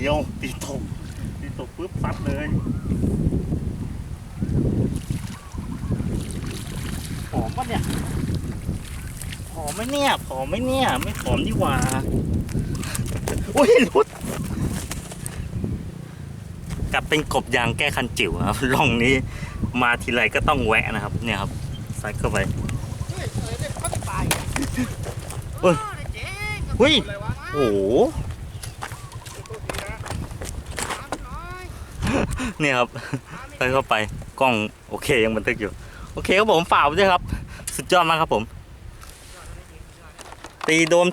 ดียวตีตกตีตกปุ๊บซัดเลยหอมปะเนี่ยหอมไหมเนี่ยหอมไหมเนี่ย ไม่หอมดีกว่าอุ้ยรุดกลับเป็นกบยางแก้คันจิ๋วนะครับร่องนี้มาทีไรก็ต้องแวะนะครับ เนี่ยครับใส่เข้าไปเฮ้ยเอ้ยได้พัดตายเฮ้ยเจ๊งเฮ้ยอะไรวะโอ้โห เนี่ยครับใส่เข้าไปกล้องโอเคยังบันทึกอยู่ โอเคครับผมฝากไว้ด้วยครับ สุดยอดมากครับผม ตีโดน